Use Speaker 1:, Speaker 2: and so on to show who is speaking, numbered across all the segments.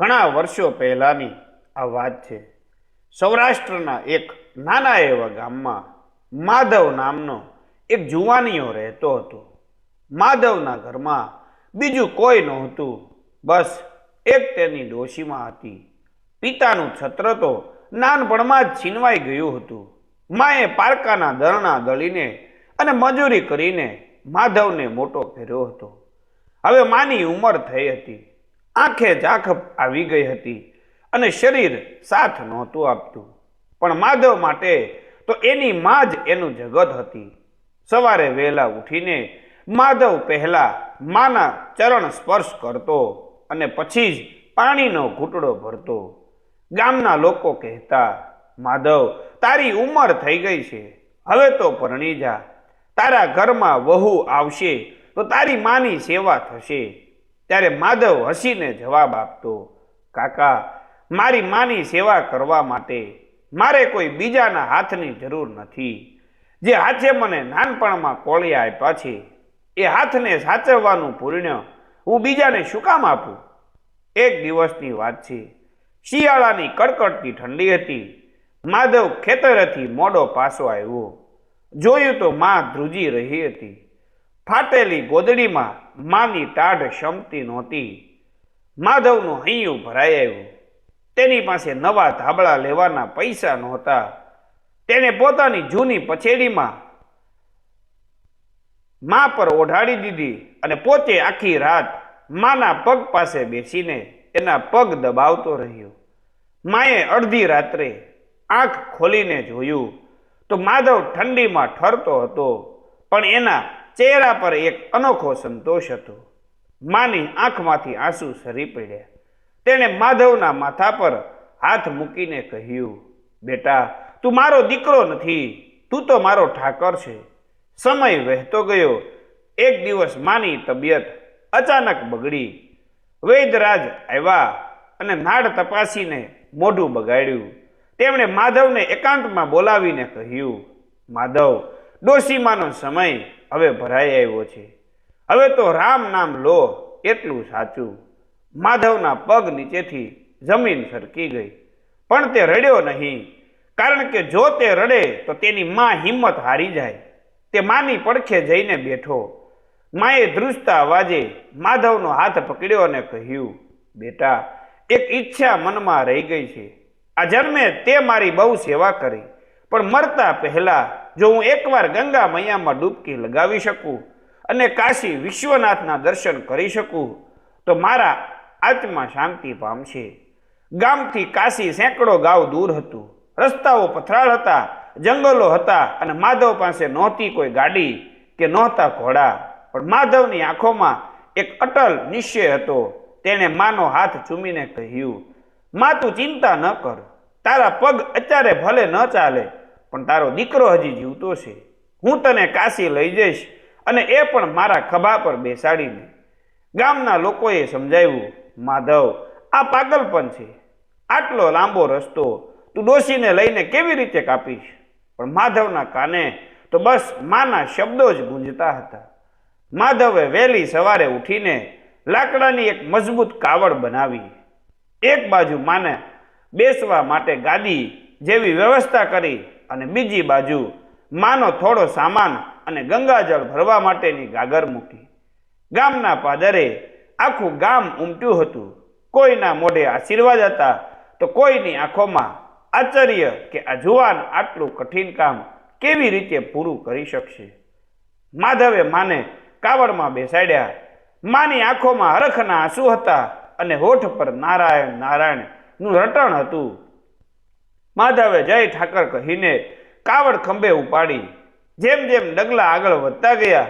Speaker 1: ઘણા વર્ષો પહેલાંની આ વાત છે. સૌરાષ્ટ્રના એક નાના એવા ગામમાં માધવ નામનો એક જુવાનીઓ રહેતો હતો. માધવના ઘરમાં બીજું કોઈ નહોતું, બસ એક તેની ડોશીમાં હતી. પિતાનું છત્ર તો નાનપણમાં જ છીનવાઈ ગયું હતું. માએ પારકાના દરણા દળીને અને મજૂરી કરીને માધવને મોટો ફેર્યો હતો. હવે માની ઉંમર થઈ હતી. આંખે ઝાંખ આવી ગઈ હતી અને શરીર સાથ નહોતું આપતું. પણ માધવ માટે તો એની માં જ એનું જગત હતી. સવારે વહેલા ઉઠીને માધવ પહેલા માના ચરણ સ્પર્શ કરતો અને પછી જ પાણીનો ઘૂંટડો ભરતો. ગામના લોકો કહેતા, માધવ, તારી ઉંમર થઈ ગઈ છે. હવે તો પરણી જા. તારા ઘરમાં વહુ આવશે તો તારી માની સેવા થશે. ત્યારે માધવ હસીને જવાબ આપતો, કાકા, મારી માની સેવા કરવા માટે મારે કોઈ બીજાના હાથની જરૂર નથી. જે હાથે મને નાનપણમાં કોળી આપ્યા છે, એ હાથને સાચવવાનું પુણ્ય હું બીજાને શું કામ આપું? એક દિવસની વાત છે. શિયાળાની કડકડતી ઠંડી હતી. માધવ ખેતરેથી મોડો પાસો આવ્યો. જોયું તો માં ધ્રુજી રહી હતી. ફાટેલી ગોદડીમાં માની ટાઢ ક્ષમતી નહોતી. માધવનું હૈયું ભરાઈ આવ્યું. તેની પાસે નવા ધાબળા લેવાના પૈસા નહોતા. તેણે પોતાની જૂની પછેડીમાં મા પર ઓઢાડી દીધી અને પોતે આખી રાત માના પગ પાસે બેસીને એના પગ દબાવતો રહ્યો. માએ અડધી રાત્રે આંખ ખોલીને જોયું તો માધવ ઠંડીમાં ઠરતો હતો, પણ એના ચહેરા પર એક અનોખો સંતોષ હતો. માની આંખમાંથી આંસુ સરી પડ્યા. તેણે માધવના માથા પર હાથ મૂકીને કહ્યું, બેટા, તું મારો દીકરો નથી, તું તો મારો ઠાકર છે. સમય વહેતો ગયો. એક દિવસ માની તબિયત અચાનક બગડી. વૈદરાજ આવ્યા અને નાડ તપાસીને મોઢું બગાડ્યું. તેમણે માધવને એકાંતમાં બોલાવીને કહ્યું, માધવ, ડોશીમાનો સમય હવે ભરાઈ આવ્યો છે. હવે તો રામ નામ લો, એટલું સાચું. માધવના પગ નીચેથી જમીન સરકી ગઈ. પણ તે રડ્યો નહીં, કારણ કે જો તે રડે તો તેની માં હિંમત હારી જાય. તે માની પડખે જઈને બેઠો. માએ ધ્રુજતા અવાજે માધવનો હાથ પકડ્યો અને કહ્યું, બેટા, એક ઈચ્છા મનમાં રહી ગઈ છે. આ જન્મે તે મારી બહુ સેવા કરી, પણ મરતા પહેલા જો હું એકવાર ગંગા મૈયામાં ડૂબકી લગાવી શકું અને કાશી વિશ્વનાથના દર્શન કરી શકું, તો મારા આત્મા શાંતિ પામશે. ગામથી કાશી સેંકડો ગાવ દૂર હતું. રસ્તાઓ પથરાળ હતા, જંગલો હતા અને માધવ પાસે નહોતી કોઈ ગાડી કે નહોતા ઘોડા. પણ માધવની આંખોમાં એક અટલ નિશ્ચય હતો, તેણે માનો હાથ ચૂમીને કહ્યું, મા, તું ચિંતા ન કર. તારા પગ અત્યારે ભલે ન ચાલે પણ તારો દીકરો હજી જીવતો છે. હું તને કાશી લઈ જઈશ અને એ પણ મારા ખભા પર બેસાડીને. ગામના લોકોએ સમજાવ્યું, માધવ, આ પાગલપન છે. આટલો લાંબો રસ્તો તું ડોશીને લઈને કેવી રીતે કાપીશ? પણ માધવના કાને તો બસ માના શબ્દો જ ગુંજતા હતા. માધવે વહેલી સવારે ઉઠીને લાકડાની એક મજબૂત કાવડ બનાવી. એક બાજુ માને બેસવા માટે ગાદી જેવી વ્યવસ્થા કરી અને બીજી બાજુ માનો થોડો સામાન અને ગંગાજળ ભરવા માટેની ગાગર મૂકી. ગામના પાદરે આખું ગામ ઉમટ્યું હતું. કોઈના મોઢે આશીર્વાદ હતા તો કોઈની આંખોમાં આશ્ચર્ય કે આ જુવાન આટલું કઠિન કામ કેવી રીતે પૂરું કરી શકશે? માધવે માને કાવડમાં બેસાડ્યા. માની આંખોમાં હરખના આંસુ હતા અને હોઠ પર નારાયણ નારાયણનું રટણ હતું. માધવે જય ઠાકર કહીને કાવડ ખંભે ઉપાડી. જેમ જેમ ડગલા આગળ વધતા ગયા,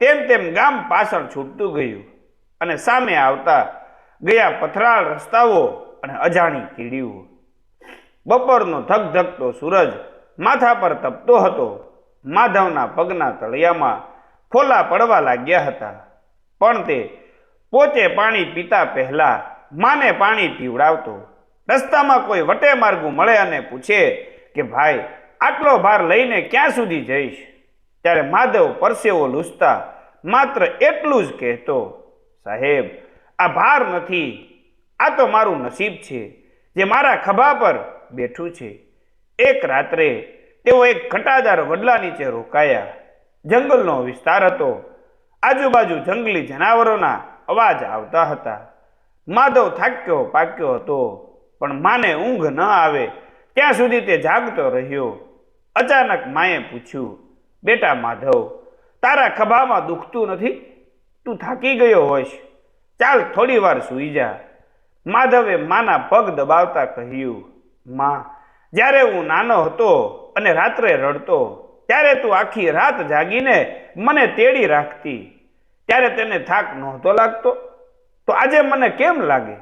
Speaker 1: તેમ તેમ ગામ પાછળ છૂટતું ગયું અને સામે આવતા ગયા પથરાળ રસ્તાઓ અને અજાણી કીડીઓ. બપોરનો ધકધકતો સૂરજ માથા પર તપતો હતો. માધવના પગના તળિયામાં ફોલા પડવા લાગ્યા હતા. પણ તે પોતે પાણી પીતા પહેલા માને પાણી પીવડાવતો. રસ્તામાં કોઈ વટે માર્ગું મળે અને પૂછે કે, ભાઈ, આટલો ભાર લઈને ક્યાં સુધી જઈશ? ત્યારે માધવ પરસેવો લૂસતા માત્ર એટલું જ કહેતો, સાહેબ, આ ભાર નથી, આ તો મારું નસીબ છે, જે મારા ખભા પર બેઠું છે. એક રાત્રે તેઓ એક ઘટાદાર વડલા નીચે રોકાયા. જંગલનો વિસ્તાર હતો. આજુબાજુ જંગલી જનાવરોના અવાજ આવતા હતા. માધવ થાક્યો પાક્યો હતો. પણ માને ઊંઘ ન આવે. ત્યાં સુધી તે જાગતો રહ્યો. અચાનક માએ પૂછ્યું, બેટા માધવ, તારા ખભામાં દુખતું નથી? તું થાકી ગયો હોઈશ. ચાલ થોડી વાર સૂઈ જા. માધવે માના પગ દબાવતા કહ્યું, માં, જ્યારે હું નાનો હતો અને રાત્રે રડતો, ત્યારે તું આખી રાત જાગીને મને તેડી રાખતી. ત્યારે તેને થાક નહોતો લાગતો. તો આજે મને કેમ લાગે?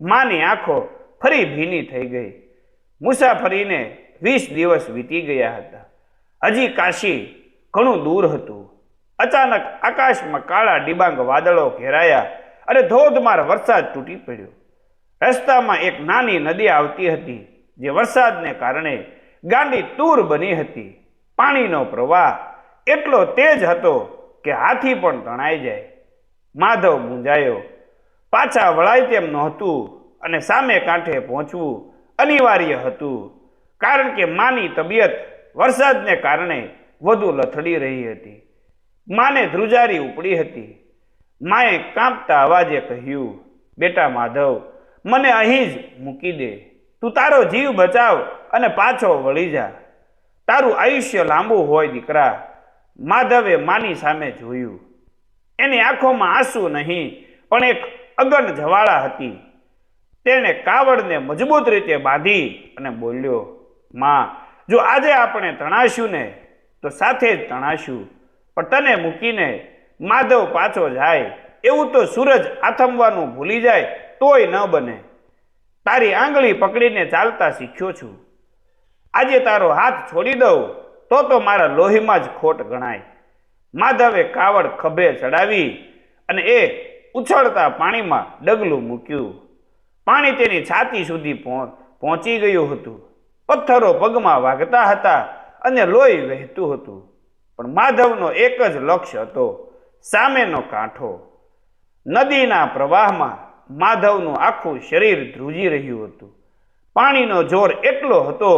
Speaker 1: માની આંખો ફરી ભીની થઈ ગઈ. મુસાફરીને વીસ દિવસ વીતી ગયા હતા. હજી કાશી ઘણું દૂર હતું. અચાનક આકાશમાં કાળા ડિબાંગ વાદળો ઘેરાયા અને ધોધમાર વરસાદ તૂટી પડ્યો. રસ્તામાં એક નાની નદી આવતી હતી, જે વરસાદને કારણે ગાંડી તૂર બની હતી. પાણીનો પ્રવાહ એટલો તેજ હતો કે હાથી પણ તણાઈ જાય. માધવ મૂંઝાયો. પાછા વળાય તેમ નહોતું અને સામે કાંઠે પહોંચવું અનિવાર્ય હતું. કારણ કે માની તબિયત વરસાદને કારણે વધુ લથડી રહી હતી. માને ધ્રુજારી ઉપડી હતી. માએ કાંપતા અવાજે કહ્યું, બેટા માધવ, મને અહીં જ મૂકી દે. તું તારો જીવ બચાવ અને પાછો વળી જા. તારું આયુષ્ય લાંબુ હોય દીકરા. માધવે માની સામે જોયું. એની આંખોમાં આંસુ નહીં, પણ એક અગન જવાળા હતી. તેણે કાવડને મજબૂત રીતે બાંધી અને બોલ્યો, માં, જો આજે આપણે તણાશું ને, તો સાથે જ તણાશું. પણ તને મૂકીને માધવ પાછો જાય. એવું તો સૂરજ આથમવાનું ભૂલી જાય, તોય ન બને. તારી આંગળી પકડીને ચાલતા શીખ્યો છું. આજે તારો હાથ છોડી દઉં, તો તો મારા લોહીમાં જ ખોટ ગણાય. માધવે કાવડ ખભે ચડાવી અને એ ઉછળતા પાણીમાં ડગલું મૂક્યું. પાણી તેની છાતી સુધી પહોંચી ગયું હતું. પથ્થરો પગમાં વાગતા હતા અને લોહી વહેતું હતું. પણ માધવનો એક જ લક્ષ્ય હતો સામેનો કાંઠો. નદીના પ્રવાહમાં માધવનું આખું શરીર ધ્રુજી રહ્યું હતું. પાણીનો જોર એટલો હતો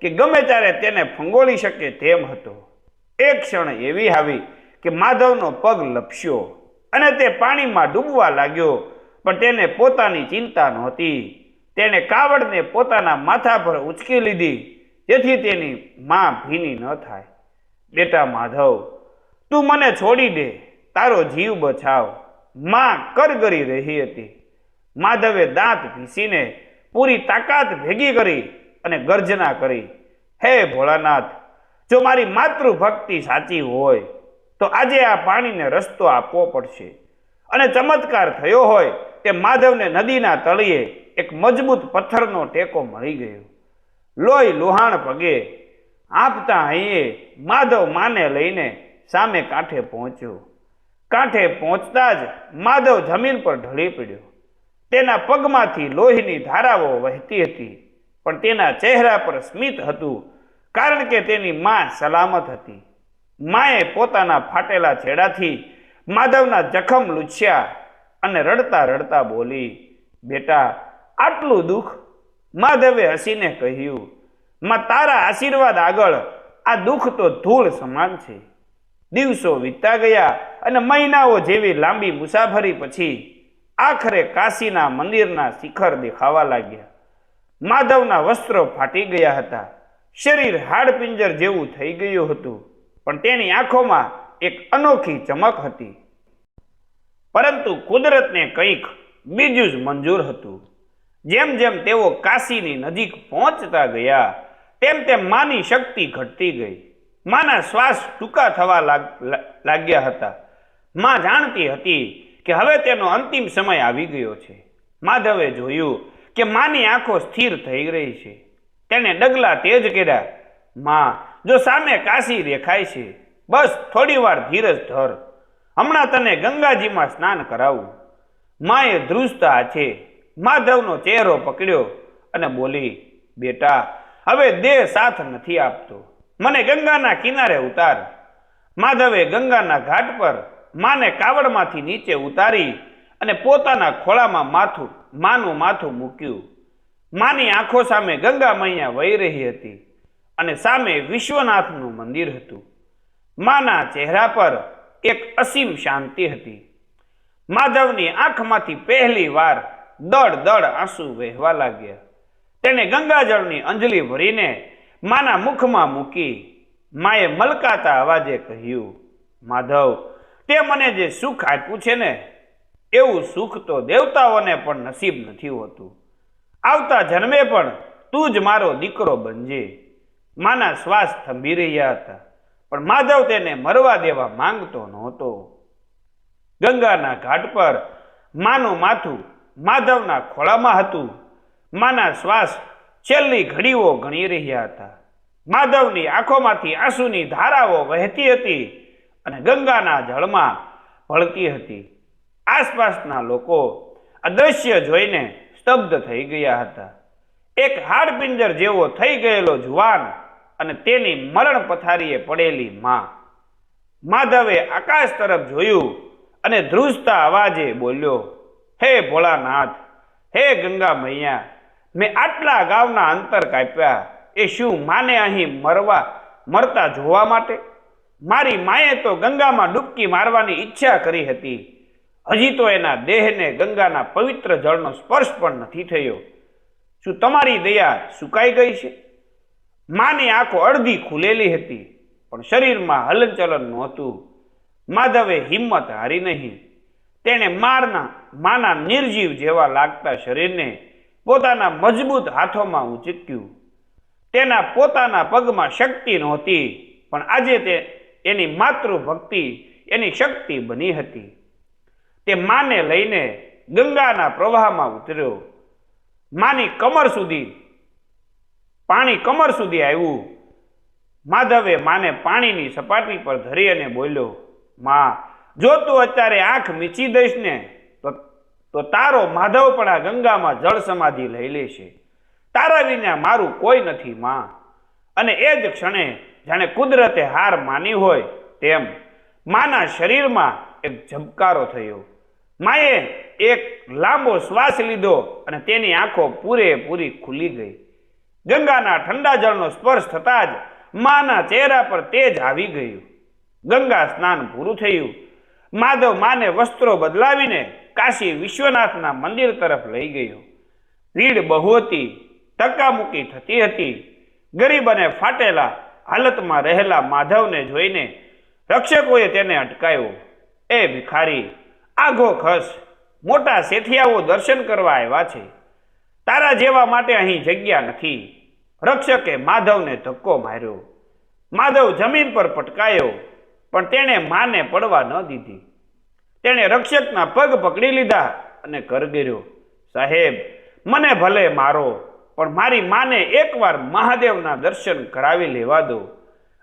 Speaker 1: કે ગમે ત્યારે તેને ફંગોળી શકે તેમ હતો. એક ક્ષણ એવી આવી કે માધવનો પગ લપસ્યો અને તે પાણીમાં ડૂબવા લાગ્યો પણ તેને પોતાની ચિંતા નહોતી. તેણે કાવડને પોતાના માથા પર ઉચકી લીધી, જેથી તેની માં ભીની ન થાય. બેટા માધવ, તું મને છોડી દે, તારો જીવ બચાવ. માં કરગરી રહી હતી. માધવે દાંત ભીસીને પૂરી તાકાત ભેગી કરી અને ગર્જના કરી, હે ભોળાનાથ, જો મારી માતૃભક્તિ સાચી હોય, તો આજે આ પાણીને રસ્તો આપવો પડશે. અને ચમત્કાર થયો હોય તે માધવને નદીના તળિયે એક મજબૂત પથ્થરનો ટેકો મળી ગયો. લોહી લુહાણ પગે આપતા હૈયે માધવ માને લઈને સામે કાંઠે પહોંચ્યો. કાંઠે પહોંચતા જ માધવ જમીન પર ઢળી પડ્યો. તેના પગમાંથી લોહીની ધારાઓ વહેતી હતી, પણ તેના ચહેરા પર સ્મિત હતું, કારણ કે તેની માં સલામત હતી. માએ પોતાના ફાટેલા છેડાથી માધવના જખમ લૂછ્યા. અને રડતા રડતા બોલી, બેટા, આટલું દુઃખ માધવે હસીને કહ્યું, માં તારા આશીર્વાદ આગળ આ દુઃખ તો ધૂળ સમાન છે. દિવસો વીતતા ગયા અને મહિનાઓ જેવી લાંબી મુસાફરી પછી આખરે કાશીના મંદિરના શિખર દેખાવા લાગ્યા. માધવના વસ્ત્રો ફાટી ગયા હતા. શરીર હાડપિંજર જેવું થઈ ગયું હતું. પણ તેની આંખોમાં એક અનોખી ચમક હતી. પરંતુ કુદરતને કંઈક બીજું જ મંજૂર હતું. જેમ જેમ તેઓ કાશીની નજીક પહોંચતા ગયા, તેમ તેમ માની શક્તિ ઘટતી ગઈ. માના શ્વાસ ટૂંકા થવા લાગ- લાગ્યા હતા. માં જાણતી હતી કે હવે તેનો અંતિમ સમય આવી ગયો છે. માધવે જોયું કે માની આંખો સ્થિર થઈ રહી છે. તેણે ડગલા તેજ કર્યા, માં, જો સામે કાશી દેખાય છે, બસ થોડી વાર ધીરજ ધર. હમણાં તને ગંગાજીમાં સ્નાન કરાવું. માએ ધ્રુજતા છે. માધવનો ચહેરો પકડ્યો અને બોલી, બેટા, હવે દેહ સાથ નથી આપતો. મને ગંગાના કિનારે ઉતાર. માધવે ગંગાના ઘાટ પર માને કાવડમાંથી નીચે ઉતારી અને પોતાના ખોળામાં માથું, માનું માથું મૂક્યું. માની આંખો સામે ગંગા મૈયા વહી રહી હતી અને સામે વિશ્વનાથનું મંદિર હતું. માના ચહેરા પર એક અસીમ શાંતિ હતી. માધવની આંખમાંથી પહેલી વાર દળ દળ આંસુ વહેવા લાગ્યા. તેને ગંગાજળની અંજલિ ભરીને માના મુખમાં મૂકી માએ મલકાતા અવાજે કહ્યું, માધવ, તે મને જે સુખ આપ્યું છે ને, એવું સુખ તો દેવતાઓને પણ નસીબ નથી હોતું. આવતા જન્મે પણ તું જ મારો દીકરો બનજે. માના શ્વાસ થંભી રહ્યા હતા. પણ માધવ તેને મરવા દેવા માંગતો નહોતો. ગંગાના ઘાટ પર માનું માથું માધવના ખોળામાં હતું. માના શ્વાસ છેલ્લી ઘડીઓ ગણી રહ્યા હતા. માધવની આંખોમાંથી આંસુની ધારાઓ વહેતી હતી અને ગંગાના જળમાં ભળતી હતી. આસપાસના લોકો આ દ્રશ્ય જોઈને સ્તબ્ધ થઈ ગયા હતા. એક હાડપિંજર જેવો થઈ ગયેલો જુવાન અને તેની મરણ પથારીએ પડેલી માં. માધવે આકાશ તરફ જોયું અને ધ્રુજતા અવાજે બોલ્યો, હે ભોળાનાથ, હે ગંગા મૈયા, મેં આટલા ગાવના અંતર કાપ્યા, એ શું માને અહીં મરવા, મરતા જોવા માટે? મારી માએ તો ગંગામાં ડૂબકી મારવાની ઈચ્છા કરી હતી. હજી તો એના દેહને ગંગાના પવિત્ર જળનો સ્પર્શ પણ નથી થયો. શું તમારી દયા સુકાઈ ગઈ છે? માની આંખો અડધી ખુલેલી હતી, પણ શરીરમાં હલનચલન નહોતું માધવે હિંમત હારી નહીં. તેણે મારના, માના નિર્જીવ જેવા લાગતા શરીરને પોતાના મજબૂત હાથોમાં ઉચક્યું. તેના પોતાના પગમાં શક્તિ નહોતી, પણ આજે તે એની માતૃભક્તિ, એની શક્તિ બની હતી. તે માને લઈને ગંગાના પ્રવાહમાં ઉતર્યો. માની કમર સુધી પાણી કમર સુધી આવ્યું. માધવે માને પાણીની સપાટી પર ધરી અને બોલ્યો, માં, જો તું અત્યારે આંખ મીચી દઈશ ને, તો તારો માધવ પણ આ ગંગામાં જળ સમાધિ લઈ લેશે. તારા વિના મારું કોઈ નથી, માં. અને એ જ ક્ષણે જાણે કુદરતે હાર માની હોય તેમ માના શરીરમાં એક ઝબકારો થયો. માએ એક લાંબો શ્વાસ લીધો અને તેની આંખો પૂરેપૂરી ખુલી ગઈ. ગંગાના ઠંડા જળનો સ્પર્શ થતાં જ માના ચહેરા પર તેજ આવી ગયું. ગંગા સ્નાન પૂરું થયું. માધવ માને વસ્ત્રો બદલાવીને કાશી વિશ્વનાથના મંદિર તરફ લઈ ગયો. ભીડ બહુ હતી ધક્કામુક્કી થતી હતી. ગરીબ અને ફાટેલા હાલતમાં રહેલા માધવને જોઈને રક્ષકોએ તેને અટકાયો. એ ભિખારી, આઘો ખસ, મોટા શેઠિયાઓ દર્શન કરવા આવ્યા છે. તારા જેવા માટે અહીં જગ્યા નથી. રક્ષકે માધવને ધક્કો માર્યો. માધવ જમીન પર પટકાયો, પણ તેણે માને પડવા ન દીધી. તેણે રક્ષકના પગ પકડી લીધા અને કરગર્યો સાહેબ, મને ભલે મારો, પણ મારી માને એકવાર મહાદેવના દર્શન કરાવી લેવા દો.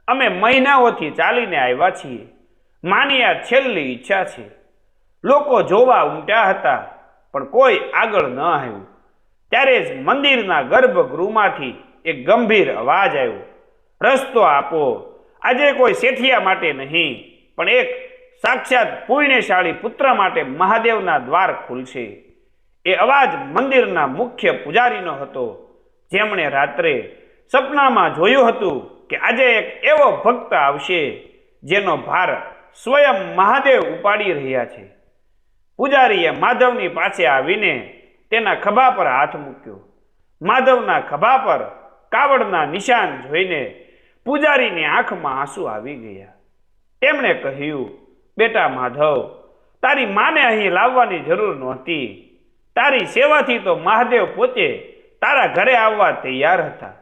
Speaker 1: અમે મહિનાઓથી ચાલીને આવ્યા છીએ. માની આ છેલ્લી ઈચ્છા છે. લોકો જોવા ઉમટ્યા હતા, પણ કોઈ આગળ ન આવ્યું. ત્યારે જ મંદિરના ગર્ભગૃહમાંથી એક ગંભીર અવાજ આવ્યો. રસ્તો આપો. આજે કોઈ શેઠિયા માટે નહીં, પણ એક સાક્ષાત પુણ્યશાળી પુત્ર માટે મહાદેવના દ્વાર ખુલશે. એ અવાજ મંદિરના મુખ્ય પૂજારીનો હતો. જેમણે રાત્રે સપનામાં જોયું હતું કે આજે એક એવો ભક્ત આવશે જેનો ભાર સ્વયં મહાદેવ ઉપાડી રહ્યા છે. પૂજારીએ માધવની પાસે આવીને તેના ખભા પર હાથ મૂક્યો. માધવના ખભા પર કાવડના નિશાન જોઈને પૂજારીની આંખમાં આંસુ આવી ગયા. એમણે કહ્યું, બેટા માધવ, તારી માને અહીં લાવવાની જરૂર નહોતી. તારી સેવાથી તો મહાદેવ પોતે તારા ઘરે આવવા તૈયાર હતા.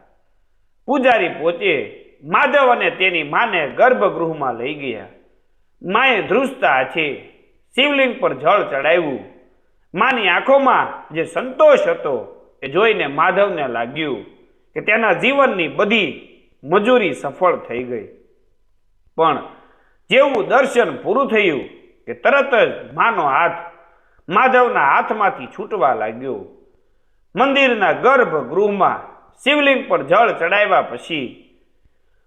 Speaker 1: પૂજારી પોતે માધવ અને તેની માને ગર્ભગૃહમાં લઈ ગયા. માએ ધ્રુજતા હાથે શિવલિંગ પર જળ ચડાવ્યું. માની આંખોમાં જે સંતોષ હતો એ જોઈને માધવને લાગ્યું કે તેના જીવનની બધી મજૂરી સફળ થઈ ગઈ. પણ જેવું દર્શન પૂરું થયું કે તરત જ માનો હાથ માધવના હાથમાંથી છૂટવા લાગ્યો. મંદિરના ગર્ભગૃહમાં શિવલિંગ પર જળ ચડાવ્યા પછી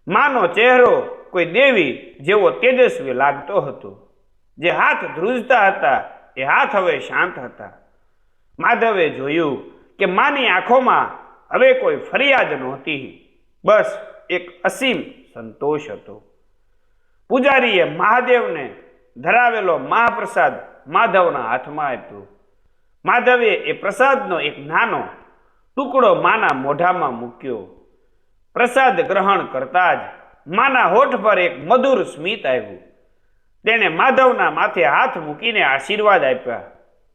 Speaker 1: માનો ચહેરો કોઈ દેવી જેવો તેજસ્વી લાગતો હતો. જે હાથ ધ્રુજતા હતા એ હાથ હવે શાંત હતા. માધવે જોયું કે માની આંખોમાં હવે કોઈ ફરિયાદ નહોતી. બસ એક અસીમ સંતોષ હતો. પૂજારીએ મહાદેવને ધરાવેલો મહાપ્રસાદ માધવના હાથમાં આપ્યો. માધવે એ પ્રસાદનો એક નાનો ટુકડો માના મોઢામાં મૂક્યો. પ્રસાદ ગ્રહણ કરતા જ માના હોઠ પર એક મધુર સ્મિત આવ્યું. તેણે માધવના માથે હાથ મૂકીને આશીર્વાદ આપ્યા.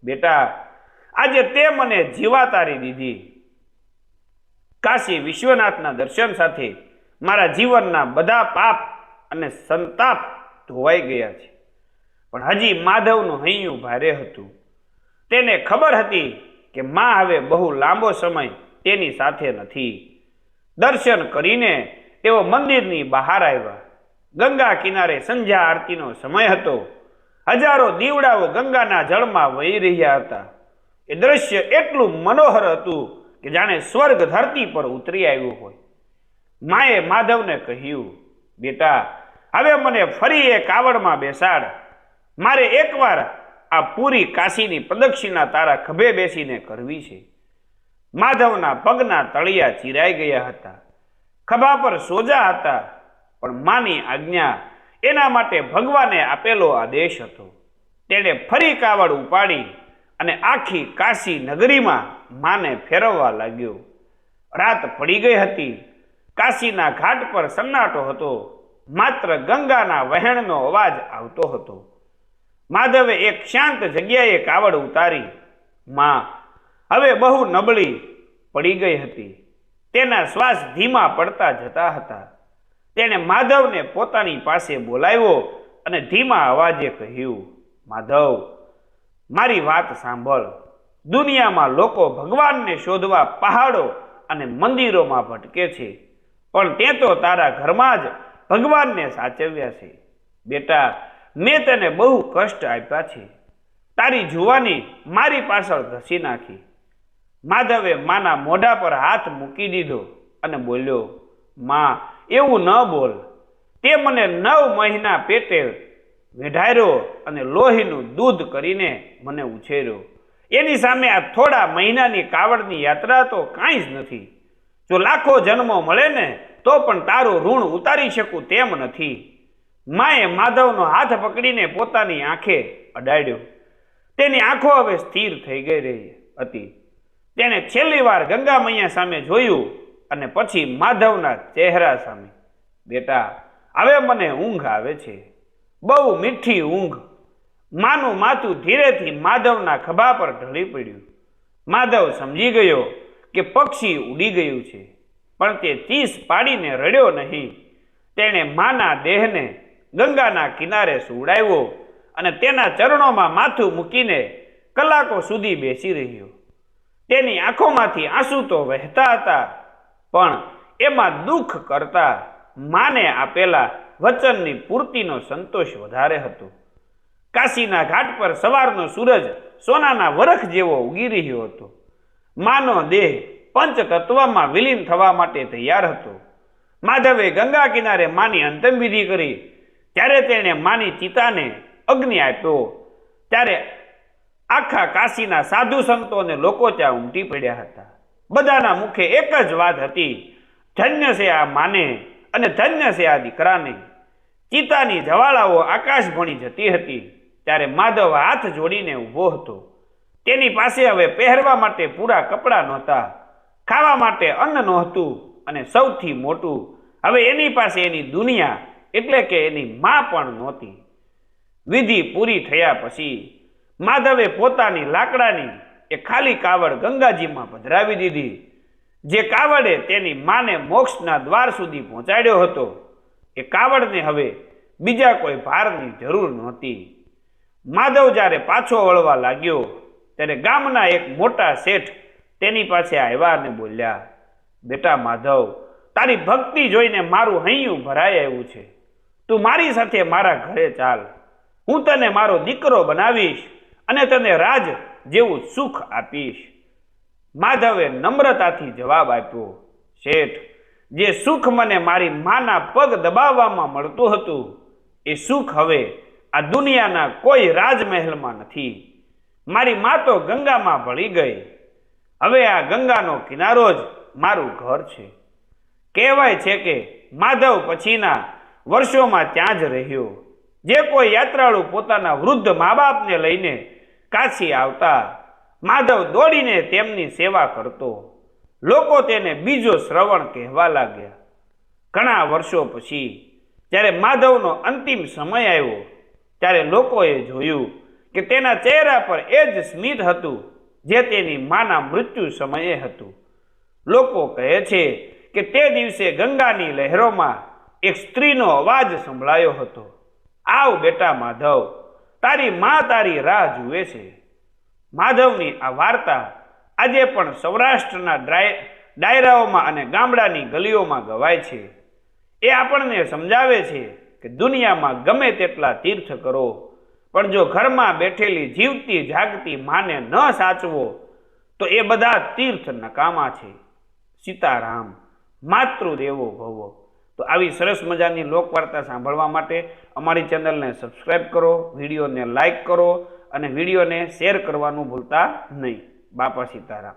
Speaker 1: બેટા, આજે તે મને જીવા તારી દીધી. કાશી વિશ્વનાથના દર્શન સાથે મારા જીવનના બધા પાપ અને સંતાપ ધોવાઈ ગયા છે. પણ હજી માધવનું હૈયું ભારે હતું. તેને ખબર હતી કે માં હવે બહુ લાંબો સમય તેની સાથે નથી. દર્શન કરીને તેઓ મંદિરની બહાર આવ્યા. ગંગા કિનારે સંધ્યા આરતીનો સમય હતો. હજારો દીવડાઓ ગંગાના જળમાં વહી રહ્યા હતા. એ દ્રશ્ય એટલું મનોહર હતું કે જાણે સ્વર્ગ ધરતી પર ઉતરી આવ્યું હોય. માએ માધવને કહ્યું, બેટા, હવે મને ફરી એ કાવડમાં બેસાડ. મારે એકવાર આ પૂરી કાશીની પ્રદક્ષિણા તારા ખભે બેસીને કરવી છે. માધવના પગના તળિયા ચીરાઈ ગયા હતા. ખભા પર સોજા હતા, પણ માની આજ્ઞા એના માટે ભગવાને આપેલો આદેશ હતો. તેણે ફરી કાવડ ઉપાડી અને આખી કાશી નગરીમાં માને ફેરવવા લાગ્યો. રાત પડી ગઈ હતી. કાશીના ઘાટ પર સન્નાટો હતો. માત્ર ગંગાના વહેણનો અવાજ આવતો હતો. માધવે એક શાંત જગ્યાએ કાવડ ઉતારી. માં, હવે બહુ નબળી પડી ગઈ હતી. તેના શ્વાસ ધીમા પડતા જતા હતા. તેણે માધવને પોતાની પાસે બોલાવ્યો અને ધીમા અવાજે કહ્યું, માધવ, મારી વાત સાંભળ. દુનિયામાં લોકો ભગવાનને શોધવા પહાડો અને મંદિરોમાં ભટકે છે. પણ તે તો તારા ઘરમાં જ ભગવાનને સાચવ્યા છે. બેટા, મેં તને બહુ કષ્ટ આપ્યા છે. તારી જુવાની મારી પાછળ ઘસી નાખી. માધવે માના મોઢા પર હાથ મૂકી દીધો અને બોલ્યો, માં, એવું ન બોલ. તે મને નવ મહિના પેટે વેઢાયરો અને લોહીનું દૂધ કરીને મને ઉછેર્યો. એની સામે આ થોડા મહિનાની કાવડની યાત્રા તો કાંઈ જ નથી. જો લાખો જન્મો મળે ને, તો પણ તારું ઋણ ઉતારી શકું તેમ નથી. માએ માધવનો હાથ પકડીને પોતાની આંખે અડાડ્યો. તેની આંખો હવે સ્થિર થઈ ગઈ રહી હતી. તેણે છેલ્લી વાર ગંગા મૈયા સામે જોયું અને પછી માધવના ચહેરા સામે. બેટા, હવે મને ઊંઘ આવે છે. બહુ મીઠી ઊંઘ માનું માથું ધીરેથી માધવના ખભા પર ઢળી પડ્યું. માધવ સમજી ગયો કે પક્ષી ઉડી ગયું છે, પણ તે ચીસ પાડીને રડ્યો નહીં. તેણે માના દેહને ગંગાના કિનારે સુવડાવ્યો અને તેના ચરણોમાં માથું મૂકીને કલાકો સુધી બેસી રહ્યો. તેની આંખોમાંથી આંસુ તો વહેતા હતા, પણ એમાં દુઃખ કરતા માને આપેલા વચનની પૂર્તિનો સંતોષ વધારે હતો. કાશીના ઘાટ પર સવારનો સૂરજ સોનાના વરખ જેવો ઉગી રહ્યો હતો. માનો દેહ પંચ તત્વમાં વિલીન થવા માટે તૈયાર હતો. માધવે ગંગા કિનારે માની અંતિમ વિધિ કરી. ત્યારે તેણે માની ચિતાને અગ્નિ આપ્યો. ત્યારે આખા કાશીના સાધુ સંતો અને લોકો ત્યાં ઉમટી પડ્યા હતા. બધાના મુખે એક જ વાત હતી, ધન્ય છે આ માને અને ધન્ય છે આ દીકરાને. ચિતાની જવાળાઓ આકાશ ભણી જતી હતી. ત્યારે માધવ હાથ જોડીને ઊભો હતો. તેની પાસે હવે પહેરવા માટે પૂરા કપડાં નહોતા. ખાવા માટે અન્ન નહોતું અને સૌથી મોટું, હવે એની પાસે એની દુનિયા એટલે કે એની મા પણ નહોતી. વિધિ પૂરી થયા પછી માધવે પોતાની લાકડાની એ ખાલી કાવડ ગંગાજીમાં પધરાવી દીધી, જે કાવડે તેની માને મોક્ષના દ્વાર સુધી પહોંચાડ્યો હતો. એ કાવડને હવે બીજા કોઈ ભારની જરૂર નહોતી. માધવ જ્યારે પાછો વળવા લાગ્યો, ત્યારે ગામના એક મોટા શેઠ તેની પાસે આવ્યા અને બોલ્યા, બેટા માધવ, તારી ભક્તિ જોઈને મારું હૈયું ભરાય આવ્યું છે. તું મારી સાથે મારા ઘરે ચાલ. હું તને મારો દીકરો બનાવીશ અને તને રાજ જેવું સુખ આપીશ. માધવે નમ્રતાથી જવાબ આપ્યો, શેઠ, જે સુખ મને મારી માના પગ દબાવવામાં મળતું હતું, એ સુખ હવે આ દુનિયાના કોઈ રાજમહેલમાં નથી. મારી મા તો ગંગામાં ભળી ગઈ. હવે આ ગંગાનો કિનારો જ મારું ઘર છે. કહેવાય છે કે માધવ પછીના વર્ષોમાં ત્યાં જ રહ્યો. જે કોઈ યાત્રાળુ પોતાના વૃદ્ધ મા બાપને લઈને કાશી આવતા, માધવ દોડીને તેમની સેવા કરતો. લોકો તેને બીજો શ્રવણ કહેવા લાગ્યા. ઘણા વર્ષો પછી, જ્યારે માધવનો અંતિમ સમય આવ્યો ત્યારે લોકોએ જોયું કે તેના ચહેરા પર એ જ સ્મિત હતું જે તેની માના મૃત્યુ સમયે હતું. લોકો કહે છે કે તે દિવસે ગંગાની લહેરોમાં એક સ્ત્રીનો અવાજ સંભળાયો હતો. આવ બેટા માધવ, તારી મા તારી રાહ જુએ છે. માધવની આ વાર્તા આજે પણ સૌરાષ્ટ્રના ડ્રાય, ડાયરાઓમાં અને ગામડાની ગલીઓમાં ગવાય છે. એ આપણને સમજાવે છે કે દુનિયામાં ગમે તેટલા તીર્થ કરો, પણ જો ઘરમાં બેઠેલી જીવતી જાગતી માને ન સાચવો, તો એ બધા તીર્થ નકામા છે. સીતારામ, માતૃદેવો ભવો. તો આવી સરસ મજાની લોકવાર્તા સાંભળવા માટે અમારી ચેનલને સબસ્ક્રાઈબ કરો, વિડીયોને લાઈક કરો અને વિડીયોને શેર કરવાનું ભૂલતા નહીં. બાપા સીતારામ.